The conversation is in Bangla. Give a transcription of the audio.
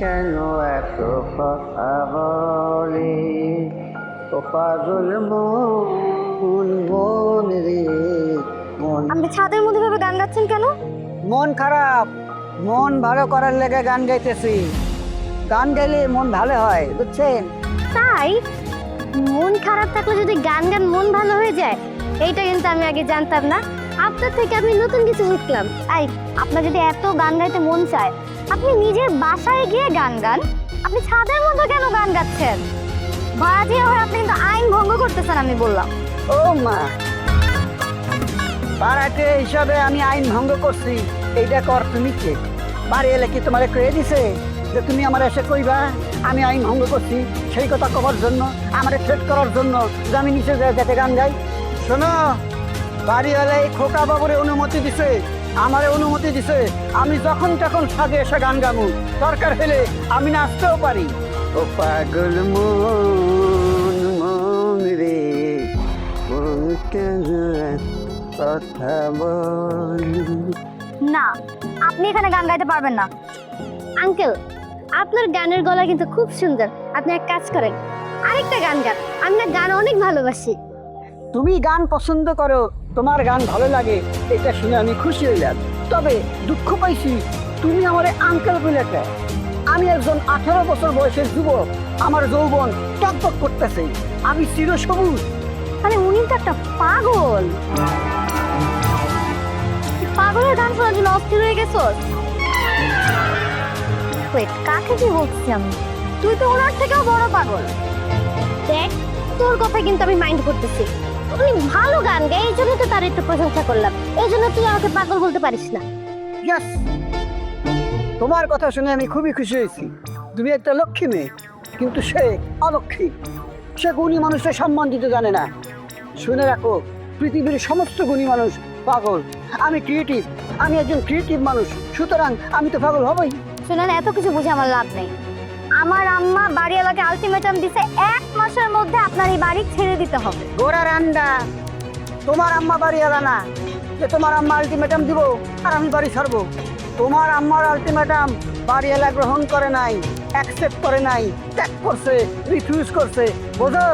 কেন এত কথা বলে ও পাগল মন মন রে মন। আপনি ছাদের মধ্যে ভাবে গান গাচ্ছেন কেন? মন খারাপ। মন ভালো করার লেগে গান গাইতেছি। গান গাইলে মন ভালো হয় বুঝছেন? তাই? মন খারাপ থাকলে যদি গান গান মন ভালো হয়ে যায় এইটা কিন্তু আমি আগে জানতাম না। আপনার থেকে আমি নতুন কিছু শিখলাম। তাই আপনার যদি এত গান গাইতে মন চায় আপনি নিজের বাসায় গিয়ে গান গান। আপনি ছাদের মধ্যে কেন গান গাচ্ছেন? ভাড়াটিয়া হয়ে আপনি কিন্তু আইন ভঙ্গ করতেছেন আমি বললাম। ও মা। পাড়াতে হিসাবে আমি আইন ভঙ্গ করছি। এইটা কর, তুমি কে? বাড়ি এলে কি তোমার কয়ে দিছে? যে তুমি আমার এসে কইবা, আমি আইন ভঙ্গ করছি সেই কথা কবার জন্য, আমার থ্রেট করার জন্য যে আমি নিচে যাতে গান গাই। শোনো বাড়ি এলে এই খোকা বাবুরে অনুমতি দিছে আমার অনুমতি দিছে। আমি যখন তখন সাজে এসে গান গামু দরকার হলে আমি নাচতেও পারি। ও পাগল মন মন রে কথা বল? না আপনি এখানে গান গাইতে পারবেন না। আঙ্কেল আপনার গানের গলা কিন্তু খুব সুন্দর। আপনি এক কাজ করেন আরেকটা গান গান। আমি না গান অনেক ভালোবাসি। তুমি গান পছন্দ করো, তোমার গান ভালো লাগে, এটা শুনে আমি খুশি হইলাম। তবে দুঃখ পাইছি, তুমি আমার আঙ্কেল বলেছে আমি একজন আঠারো বছর বয়সের যুবক, আমার যৌবন টকটক করতেছে, আমি চির সবুজ। মানে উনি তো একটা পাগল। পাগলের গান শোনার জন্য অস্থির হয়ে গেছো কাকে কি বলছি আমি? তুই তো ওনার থেকেও বড় পাগল। দেখ, তোর কথা কিন্তু আমি মাইন্ড করতেছি। উনি ভালো গান গায় এই জন্য তো তার একটু প্রশংসা করলাম। এই জন্য তুই আমাকে পাগল বলতে পারিস না। Yes! তোমার কথা শুনে আমি খুবই খুশি হয়েছি। তুমি একটা লক্ষ্মী মেয়ে কিন্তু সে অলক্ষ্মী। সে গুণী মানুষের সম্মান দিতে জানে না। শুনে রাখো পৃথিবীর সমস্ত গুণী মানুষ পাগল। আমি ক্রিয়েটিভ আমি একজন ক্রিয়েটিভ মানুষ সুতরাং আমি তো পাগল হবই। শুনেন এত কিছু বুঝে আমার লাভ নেই। আমার আম্মা বাড়িওয়ালাকে আলটিমেটাম দিছে, এক মাসের মধ্যে আপনার এই বাড়ি ছেড়ে দিতে হবে। গোড়া রান্ডা তোমার আম্মা বাড়ি এলা না, যে তোমার আম্মা আলটিমেটাম দিব আর আমি বাড়ি ছাড়বো। তোমার আম্মার আলটিমেটাম বাড়ি এলা গ্রহণ করে নাই অ্যাকসেপ্ট করে নাই ত্যাগ করছে রিফিউজ করছে, বোঝো?